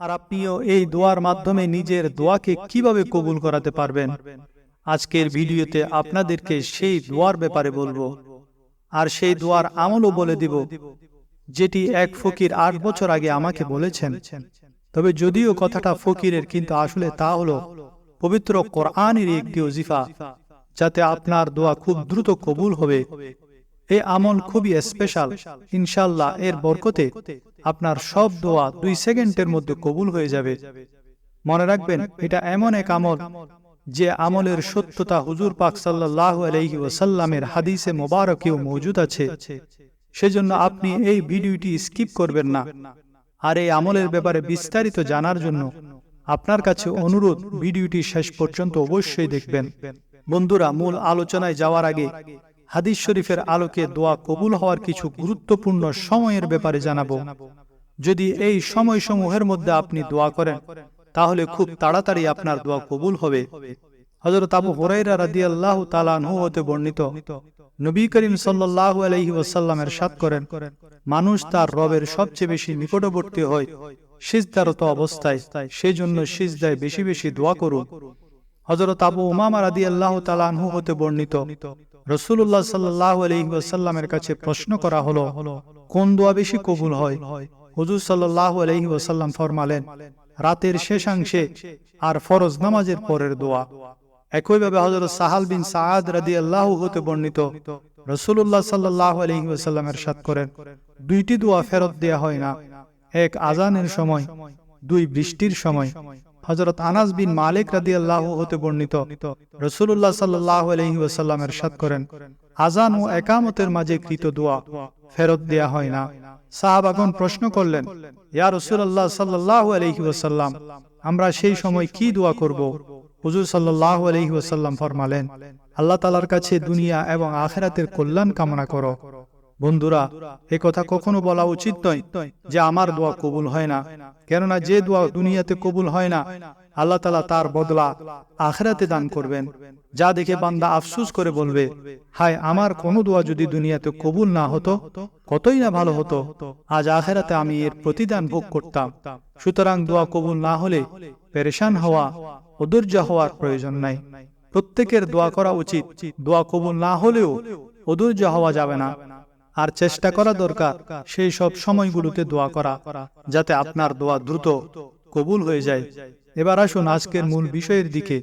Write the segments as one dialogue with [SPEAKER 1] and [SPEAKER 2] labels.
[SPEAKER 1] আর আপনিও এই দোয়ার মাধ্যমে নিজের দোয়াকে কীভাবে কবুল করাতে পারবেন? আজকের ভিডিওতে আপনাদেরকে সেই দোয়ার ব্যাপারে বলব। আর সেই দোয়ার আমলও বলে দিব, যেটি এক ফকির আট বছর আগে আমাকে বলেছেন। তবে যদিও কথাটা ফকিরের, কিন্তু আসলে তা হলো পবিত্র কোরআনের একটি ওজিফা, যাতে আপনার দোয়া খুব দ্রুত কবুল হবে। এই আমল খুবই স্পেশাল ইনশাল্লাহ এর বরকতে আপনার সব দোয়া দুই সেকেন্ডের মধ্যে কবুল হয়ে যাবে। মনে রাখবেন, এটা এমন এক আমল যে আমলের সত্যতা হুজুর পাক সাল্লাহ আলহি ওসাল্লামের হাদিসে মোবারকেও মজুদ আছে। সেজন্য আপনি এই ভিডিওটি স্কিপ করবেন না। আর এই আমলের ব্যাপারে বিস্তারিত জানার জন্য আপনার কাছে অনুরোধ, ভিডিওটি শেষ পর্যন্ত অবশ্যই দেখবেন। বন্ধুরা, মূল আলোচনায় যাওয়ার আগে হাদিস শরীফের আলোকে দোয়া কবুল হওয়ার কিছু গুরুত্বপূর্ণ সময়ের ব্যাপারে জানাব। যদি এই সময়সমূহের মধ্যে আপনি দোয়া করেন, তাহলে খুব তাড়াতাড়ি আপনার দোয়া কবুল হবে। হজরত আবু হরাইরা রাদি আল্লাহ তালানহু হতে বর্ণিত, নবী করিম সাল্লাহ আলহি ওসাল্লামের সাত করেন, মানুষ তার রবের সবচেয়ে বেশি নিকটবর্তী হয়। সিজদারত অবস্থায় সেই জন্য সিজদায় বেশি বেশি দোয়া করুন। হজরত আবু উমামা রাদি আল্লাহ তালানহু হতে বর্ণিত রসুল্লাহ সাল্লাহ আলহিসাল্লামের কাছে প্রশ্ন করা হলো কোন দোয়া বেশি কবুল হয়? হুজুর সাল্লাহ আলহি ওসাল্লাম ফরমালেন রাতের শেষাংশে আর ফরজ নামাজের পরের দোয়া। একইভাবে হজরত সাহাল বিন সাদ রাদি আল্লাহ হতে বর্ণিত। রসুল্লাহ সাল্লাহ আলহি ওসাল্লামের সাত করেন দুইটি দোয়া ফেরত দেয়া হয় না। এক আজানের সময় দুই বৃষ্টির সময় হজরত আনাস বিন মালিক রাদি আল্লাহ হতে বর্ণিত। রসুল্লাহ সাল্লাহ আলহি ওসাল্লামের সাত করেন, আজান ও একামতের মাঝে কৃত দোয়া ফেরত দেয়া হয় না। সাহাবাগন প্রশ্ন করলেন, ইয়া রসুল্লাহ সাল্লাহ আলহি ওসাল্লাম আমরা সেই সময় কি দোয়া করব? হুজুর সাল্লাহ আলহি ওসাল্লাম ফরমালেন, আল্লাহ তালার কাছে দুনিয়া এবং আখেরাতের কল্যাণ কামনা করো। বন্ধুরা এ কথা কখনো বলা উচিত নয় যে আমার দোয়া কবুল হয় না। কেননা যে দোয়া দুনিয়াতে কবুল হয় না আল্লাহ তালা তার বদলা আখেরাতে দান করবেন। যা দেখে বান্দা আফসুস করে বলবে হায় আমার কোনো দোয়া যদি দুনিয়াতে কবুল না হতো কতই না ভালো হতো। আজ আখেরাতে আমি এর প্রতিদান ভোগ করতাম। সুতরাং দোয়া কবুল না হলে পেরেশান হওয়া অধৈর্য হওয়ার প্রয়োজন নাই। প্রত্যেকের দোয়া করা উচিত। দোয়া কবুল না হলেও অধৈর্য হওয়া যাবে না। আর চেষ্টা করা দরকার সেই সব সময়গুলোতে দোয়া করা, যাতে আপনার দোয়া দ্রুত কবুল হয়ে যায়। এবার আসুন আজকের মূল বিষয়ের দিকে।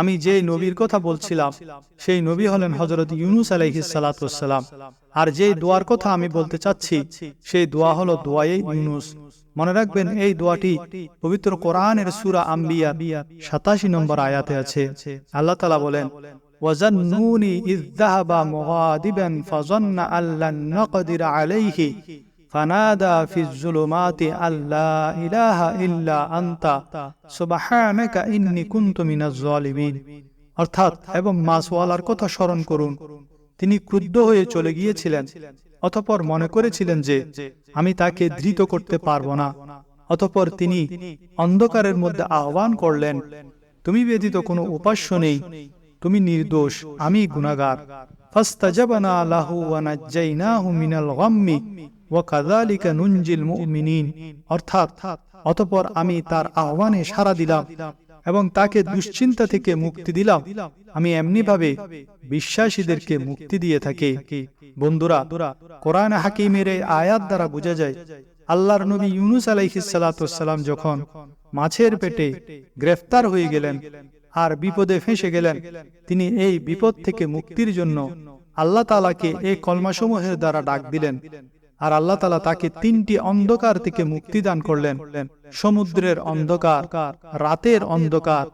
[SPEAKER 1] আমি যে নবীর কথা বলছিলাম, সেই নবী হলেন হজরত ইউনুস আলাইহিসালাম আর যে দোয়ার কথা আমি বলতে চাচ্ছি, সেই দোয়া হলো দোয়াই ইউনুস। মনে রাখবেন, এই দোয়াটি পবিত্র কোরআনের সুরা আম্বিয়া সাতাশি নম্বর আয়াতে আছে। আল্লাহ তালা বলেন وظنوني إذ ذهب مغاضبا فظن أن لن نقدر عليه فنادى في الظلمات أن لا إله إلا أنت سبحانك إني كنت من الظالمين অর্থাৎ এবং মাসওয়ালার কথা স্মরণ করুন তিনি ক্রুদ্ধ হয়ে চলে গিয়েছিলেন অতপর মনে করেছিলেন যে আমি তাকে ধৃত করতে পারব না অতপর তিনি অন্ধকারের মধ্যে আহ্বান করলেন তুমি ব্যতীত কোনো উপাস্য নেই তুমি নির্দোষ, আমি গুনাগার ওয়া নাজ্জাইনাহু মিনাল গাম্মি ওয়া কাযালিকা নুনজিল মুমিনিন। অর্থাৎ, অতঃপর আমি তার আহ্বানে সাড়া দিলাম এবং তাকে দুশ্চিন্তা থেকে মুক্তি দিলাম। আমি এমনি ভাবে বিশ্বাসীদেরকে মুক্তি দিয়ে থাকি। বন্ধুরা, কোরআন হাকিমের এই আয়াত দ্বারা বোঝা যায়, আল্লাহর নবী ইউনুস আলাইহিসালাম যখন মাছের পেটে গ্রেফতার হয়ে গেলেন আর বিপদে ফেঁসে গেলেন। তিনি এই বিপদ থেকে মুক্তির জন্য আল্লাহ তালাকে এই কলমাসমূহের দ্বারা ডাক দিলেন। আর আল্লাহ তালা তাকে তিনটি অন্ধকার থেকে মুক্তি দান করলেন। সমুদ্রের অন্ধকার, রাতের অন্ধকার,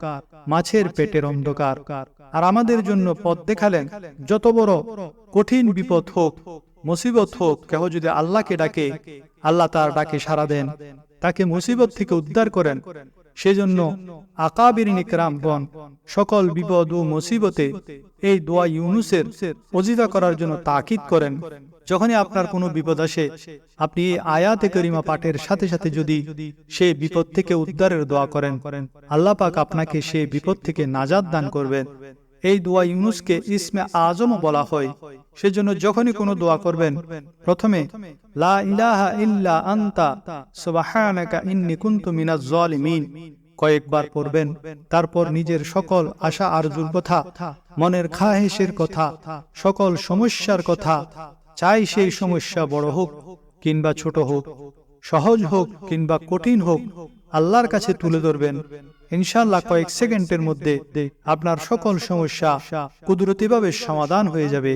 [SPEAKER 1] মাছের পেটের অন্ধকার। আর আমাদের জন্য পথ দেখালেন, যত বড় কঠিন বিপদ হোক, মুসিবত হোক, কেহ যদি আল্লাহকে ডাকে, আল্লাহ তার ডাকে সারা দেন। তাকে মুসিবত থেকে উদ্ধার করেন। সেজন্য আকাবির নিকরাম বন সকল বিপদ ও মুসিবতে এই দোয়া ইউনুসের অজিতা করার জন্য তাকিদ করেন। যখনই আপনার কোনো বিপদ আসে, আপনি এই আয়াতে করিমা পাঠের সাথে সাথে যদি সে বিপদ থেকে উদ্ধারের দোয়া করেন, আল্লাহ পাক আপনাকে সে বিপদ থেকে নাজাদ দান করবেন। এই দোয়া ইউনুসকে ইসমে আজমও বলা হয়। সেজন্য যখনই কোনো দোয়া করবেন, প্রথমে, লা ইলাহা ইল্লা আন্তা, সুবহানাকা ইন্নী কুনতু মিনাজ জালিমিন। কয়েকবার পড়বেন, তারপর নিজের সকল আশা আরজুর কথা, মনের খাহেশের কথা, সকল সমস্যার কথা, চাই সেই সমস্যা বড় হোক কিংবা ছোট হোক, সহজ হোক কিংবা কঠিন হোক, আল্লাহর কাছে তুলে ধরবেন। ইনশাল্লাহ কয়েক সেকেন্ডের মধ্যে আপনার সকল সমস্যা কুদরতিভাবে সমাধান হয়ে যাবে।